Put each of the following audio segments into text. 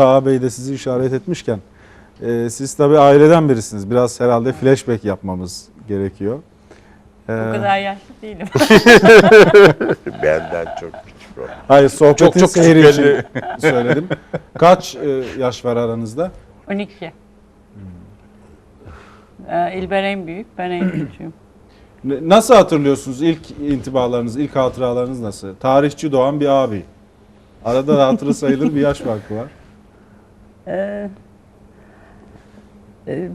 Taha Bey de sizi işaret etmişken e, siz tabii aileden birisiniz. Biraz herhalde flashback yapmamız gerekiyor. O Ee, kadar yaşlı değilim. Benden çok küçük o. Hayır sohbetin Çok çok seyri küçük için söyledim. Kaç e, yaş var aranızda? 12. Ee, İlber en büyük, ben en küçüğüm. Ne- Nasıl hatırlıyorsunuz ilk intibalarınız, ilk hatıralarınız nasıl? Tarihçi doğan bir abi. Arada da hatırı sayılır bir yaş farkı var. Ee, e,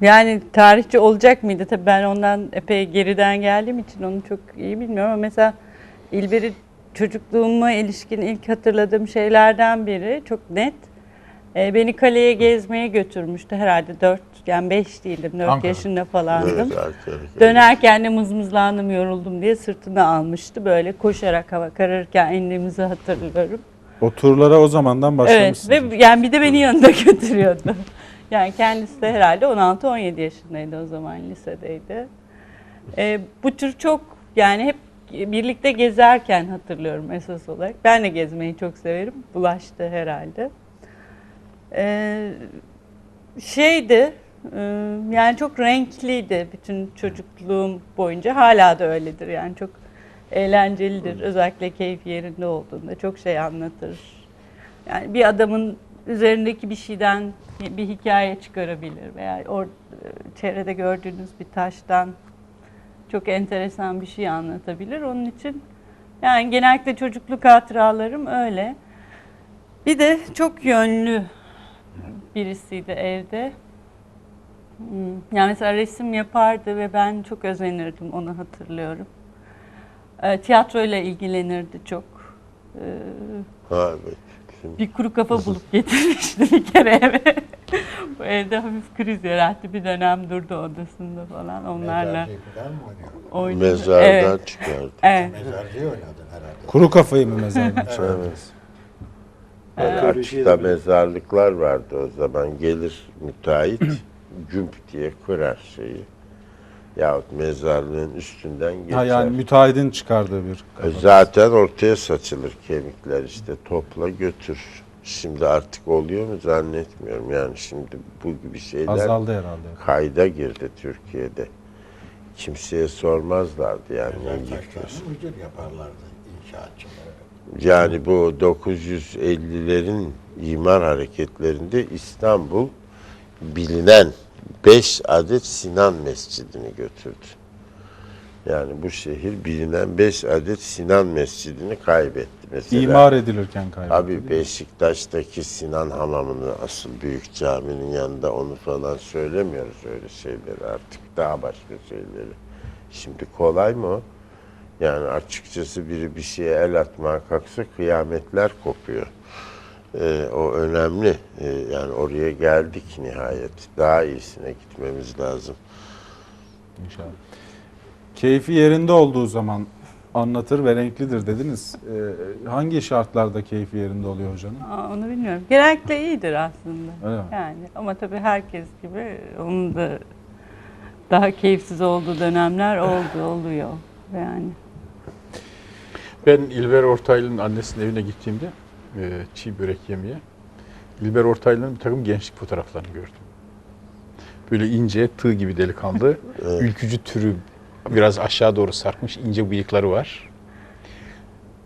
yani tarihçi olacak mıydı? Tabii ben ondan epey geriden geldiğim için onu çok iyi bilmiyorum ama mesela İlber'i çocukluğuma ilişkin ilk hatırladığım şeylerden biri çok net. Ee, beni kaleye gezmeye götürmüştü herhalde 4 yani 5 değildim 4 Ankara. yaşında falandım. Evet, arkadaşlar. Dönerken de mızmızlandım yoruldum diye sırtına almıştı. Böyle koşarak hava kararırken indiğimizi hatırlıyorum. O turlara o zamandan Evet başlamışsınız. ve yani bir de beni yanında götürüyordu. Yani kendisi de herhalde 16-17 yaşındaydı o zaman lisedeydi. Ee, bu tür çok yani hep birlikte gezerken hatırlıyorum esas olarak. Ben de gezmeyi çok severim. Bulaştı herhalde. Ee, şeydi e, yani çok renkliydi bütün çocukluğum boyunca. Hala da öyledir yani çok eğlencelidir. Özellikle keyif yerinde olduğunda çok şey anlatır. Yani bir adamın üzerindeki bir şeyden bir hikaye çıkarabilir veya or, çevrede gördüğünüz bir taştan çok enteresan bir şey anlatabilir. Onun için yani genellikle çocukluk hatıralarım öyle. Bir de çok yönlü birisiydi evde. Hmm, Yani mesela resim yapardı ve ben çok özenirdim onu hatırlıyorum. E, tiyatroyla ilgilenirdi çok. E, Ha, evet. Şimdi bir kuru kafa bulup getirmişti bir kere eve. Bu evde hafif kriz yarattı. Bir dönem durdu odasında falan onlarla Mezarcıyı falan mı oynuyor? oynadı. mezardan Evet, çıkardı. evet. Mezarcıyı oynadın herhalde. Kuru kafayı mı mezardan çıkardınız? Evet. Açıkta mezarlıklar vardı o zaman. Gelir müteahhit cümp diye kırar şeyi. Yahut mezarlığın üstünden geçer. Ha yani müteahhidin çıkardığı bir E kafa. Zaten ortaya saçılır kemikler işte topla götür. Şimdi artık oluyor mu zannetmiyorum. Yani şimdi bu gibi şeyler Azaldı herhalde. kayda girdi Türkiye'de. Kimseye sormazlardı yani ne Mezar yıkıyorsun. taşlarını ucuz yaparlardı inşaatçıları. Yani bu 950'lerin imar hareketlerinde İstanbul bilinen 5 adet Sinan Mescidini götürdü. Yani bu şehir bilinen 5 adet Sinan Mescidini kaybetti. Mesela İmar edilirken kaybetti. Abi Beşiktaş'taki Sinan Hamamı'nı asıl büyük caminin yanında onu falan söylemiyoruz öyle şeyleri artık daha başka şeyleri. Şimdi kolay mı o? Yani açıkçası biri bir şeye el atmaya kalksa kıyametler kopuyor. Ee, o önemli. Ee, yani oraya geldik nihayet. Daha iyisine gitmemiz lazım. İnşallah. Keyfi yerinde olduğu zaman anlatır ve renklidir dediniz. Ee, hangi şartlarda keyfi yerinde oluyor hocanın? Aa, onu bilmiyorum. Genellikle iyidir aslında. Öyle mi? Yani ama tabii herkes gibi onun da daha keyifsiz olduğu dönemler oldu, oluyor. Yani Ben İlber Ortaylı'nın annesinin evine gittiğimde e, çiğ börek yemeye İlber Ortaylı'nın bir takım gençlik fotoğraflarını gördüm. Böyle ince, tığ gibi delikanlı, ülkücü türü biraz aşağı doğru sarkmış ince bıyıkları var.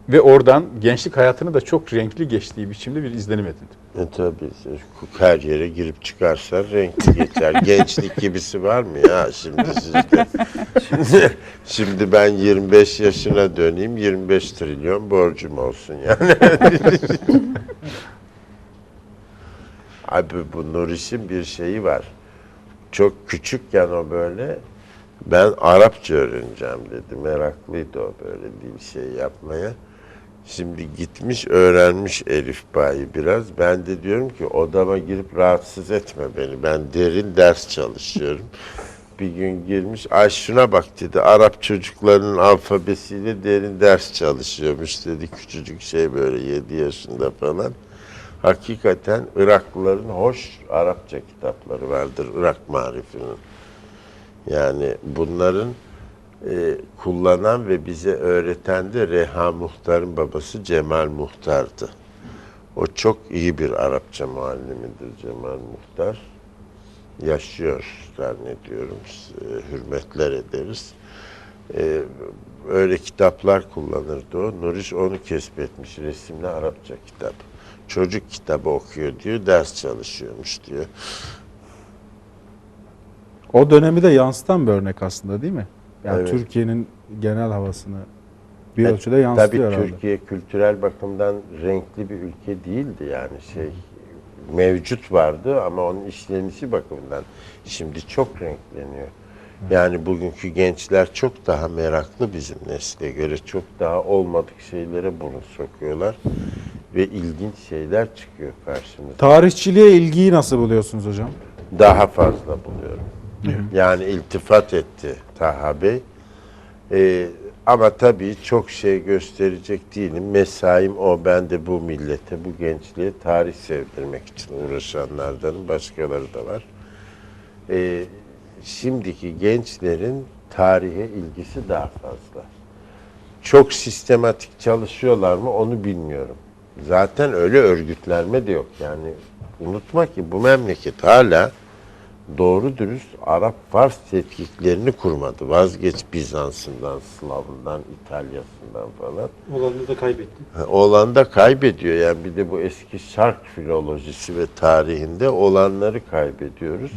Ve oradan gençlik hayatını da çok renkli geçtiği biçimde bir izlenim edindim. E tabii her yere girip çıkarsa renkli geçer. Gençlik gibisi var mı ya şimdi sizde? Şimdi, şimdi ben 25 yaşına döneyim 25 trilyon borcum olsun yani. Abi bu Nuriş'in bir şeyi var. Çok küçükken o böyle ben Arapça öğreneceğim dedi. Meraklıydı o böyle bir şey yapmaya. Şimdi gitmiş öğrenmiş Elif Bay'ı biraz. Ben de diyorum ki odama girip rahatsız etme beni. Ben derin ders çalışıyorum. bir gün girmiş ay şuna bak dedi. Arap çocuklarının alfabesiyle derin ders çalışıyormuş dedi. Küçücük şey böyle 7 yaşında falan. Hakikaten Iraklıların hoş Arapça kitapları vardır Irak marifinin. Yani bunların e, kullanan ve bize öğreten de Reha Muhtar'ın babası Cemal Muhtar'dı. O çok iyi bir Arapça muallimidir Cemal Muhtar. Yaşıyor zannediyorum. E, Hürmetler ederiz. E, öyle kitaplar kullanırdı o. Nuriş onu kesbetmiş. Resimli Arapça kitap. Çocuk kitabı okuyor diyor. Ders çalışıyormuş diyor. O dönemi de yansıtan bir örnek aslında değil mi? Yani Evet. Türkiye'nin genel havasını bir E, ölçüde yansıtıyor Tabii herhalde. Türkiye kültürel bakımdan renkli bir ülke değildi yani şey mevcut vardı ama onun işlenişi bakımından şimdi çok renkleniyor. Yani bugünkü gençler çok daha meraklı bizim nesle göre çok daha olmadık şeylere burun sokuyorlar ve ilginç şeyler çıkıyor karşımıza. Tarihçiliğe ilgiyi nasıl buluyorsunuz hocam? Daha fazla buluyorum. Yani iltifat etti Taha Bey. Ee, ama tabii çok şey gösterecek değilim. Mesaim o. Ben de bu millete, bu gençliğe tarih sevdirmek için uğraşanlardan başkaları da var. Ee, şimdiki gençlerin tarihe ilgisi daha fazla. Çok sistematik çalışıyorlar mı onu bilmiyorum. Zaten öyle örgütlenme de yok. Yani unutma ki bu memleket hala doğru dürüst Arap Fars tetkiklerini kurmadı. Vazgeç Bizans'ından, Slav'ından, İtalya'sından falan. Olanını da kaybetti. Ha, Olan da kaybediyor. Yani bir de bu eski şark filolojisi ve tarihinde olanları kaybediyoruz.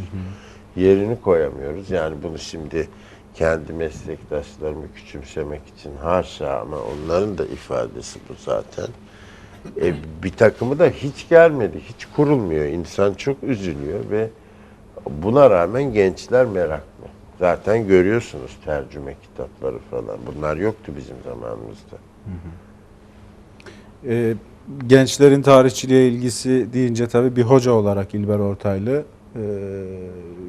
Yerini koyamıyoruz. Yani bunu şimdi kendi meslektaşlarımı küçümsemek için haşa ama onların da ifadesi bu zaten. E, bir takımı da hiç gelmedi, hiç kurulmuyor. İnsan çok üzülüyor ve buna rağmen gençler meraklı. Zaten görüyorsunuz tercüme kitapları falan. Bunlar yoktu bizim zamanımızda. Ee, gençlerin tarihçiliğe ilgisi deyince tabii bir hoca olarak İlber Ortaylı e,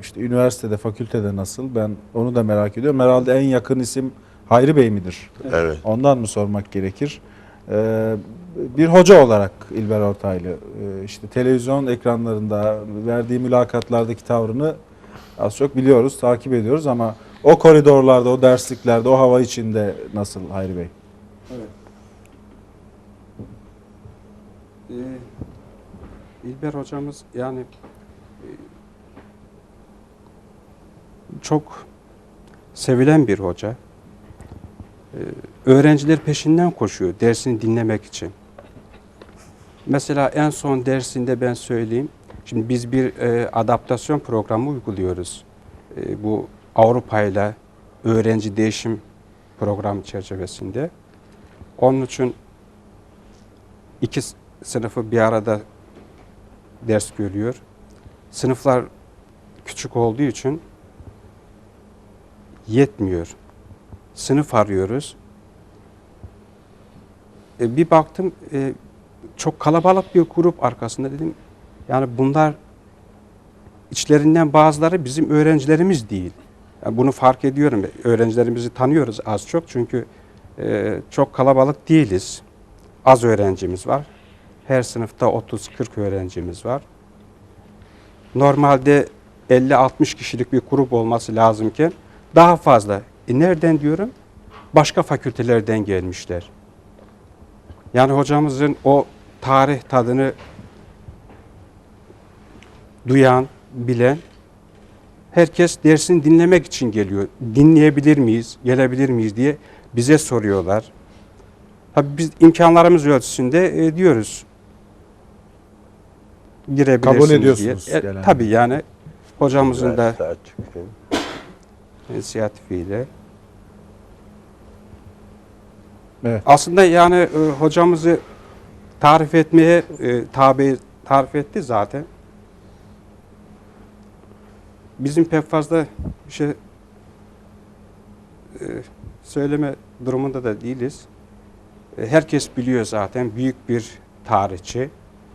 işte üniversitede, fakültede nasıl ben onu da merak ediyorum. Herhalde en yakın isim Hayri Bey midir? Evet. Ondan mı sormak gerekir? Ee, bir hoca olarak İlber Ortaylı e, işte televizyon ekranlarında verdiği mülakatlardaki tavrını az çok biliyoruz, takip ediyoruz ama o koridorlarda, o dersliklerde, o hava içinde nasıl Hayri Bey? Ee, İlber hocamız yani e, çok sevilen bir hoca. Ee, öğrenciler peşinden koşuyor dersini dinlemek için. Mesela en son dersinde ben söyleyeyim. Şimdi biz bir e, adaptasyon programı uyguluyoruz. E, bu Avrupa ile öğrenci değişim programı çerçevesinde. Onun için iki sınıfı bir arada ders görüyor. Sınıflar küçük olduğu için yetmiyor. Sınıf arıyoruz. E, bir baktım e, çok kalabalık bir grup arkasında dedim. Yani bunlar içlerinden bazıları bizim öğrencilerimiz değil. Yani bunu fark ediyorum. Öğrencilerimizi tanıyoruz az çok çünkü e, çok kalabalık değiliz. Az öğrencimiz var. Her sınıfta 30-40 öğrencimiz var. Normalde 50-60 kişilik bir grup olması lazımken daha fazla. E nereden diyorum? Başka fakültelerden gelmişler. Yani hocamızın o tarih tadını duyan, bilen herkes dersini dinlemek için geliyor. Dinleyebilir miyiz, gelebilir miyiz diye bize soruyorlar. Tabii biz imkanlarımız ölçüsünde e, diyoruz. Girebilirsiniz Kabul ediyorsunuz diye. E, gelen. tabii yani hocamızın da inisiyatifiyle. Evet. Aslında yani e, hocamızı tarif etmeye e, tabi tarif etti zaten. Bizim pek fazla bir şey e, söyleme durumunda da değiliz. E, herkes biliyor zaten büyük bir tarihçi,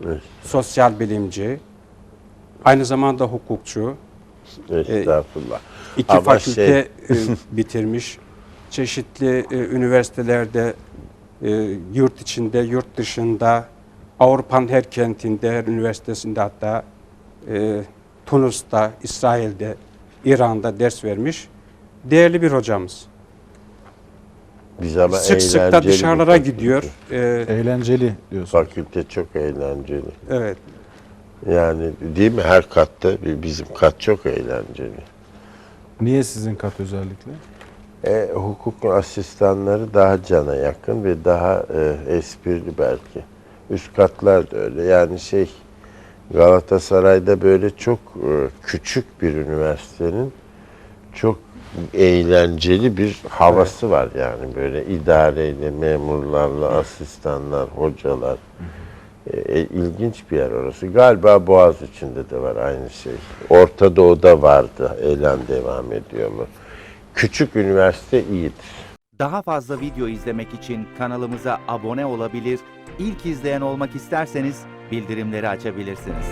Evet. sosyal bilimci, aynı zamanda hukukçu, Estağfurullah. İki Ama fakülte şey- e, bitirmiş. Çeşitli e, üniversitelerde e, yurt içinde, yurt dışında, Avrupa'nın her kentinde, her üniversitesinde hatta e, Tunus'ta, İsrail'de, İran'da ders vermiş. Değerli bir hocamız. Biz ama sık sık da dışarılara gidiyor. E, Eğlenceli diyorsun. Fakülte çok eğlenceli. evet. Yani değil mi her katta bizim kat çok eğlenceli. Niye sizin kat özellikle? E, hukuk asistanları daha cana yakın ve daha e, esprili belki. Üst katlar da öyle. Yani şey Galatasaray'da böyle çok e, küçük bir üniversitenin çok eğlenceli bir havası var yani böyle idareyle, memurlarla, asistanlar, hocalar. E, e, ilginç bir yer orası. Galiba Boğaz içinde de var aynı şey. Orta Doğu'da vardı. Eylem devam ediyor mu? Küçük üniversite iyidir. Daha fazla video izlemek için kanalımıza abone olabilir, ilk izleyen olmak isterseniz bildirimleri açabilirsiniz.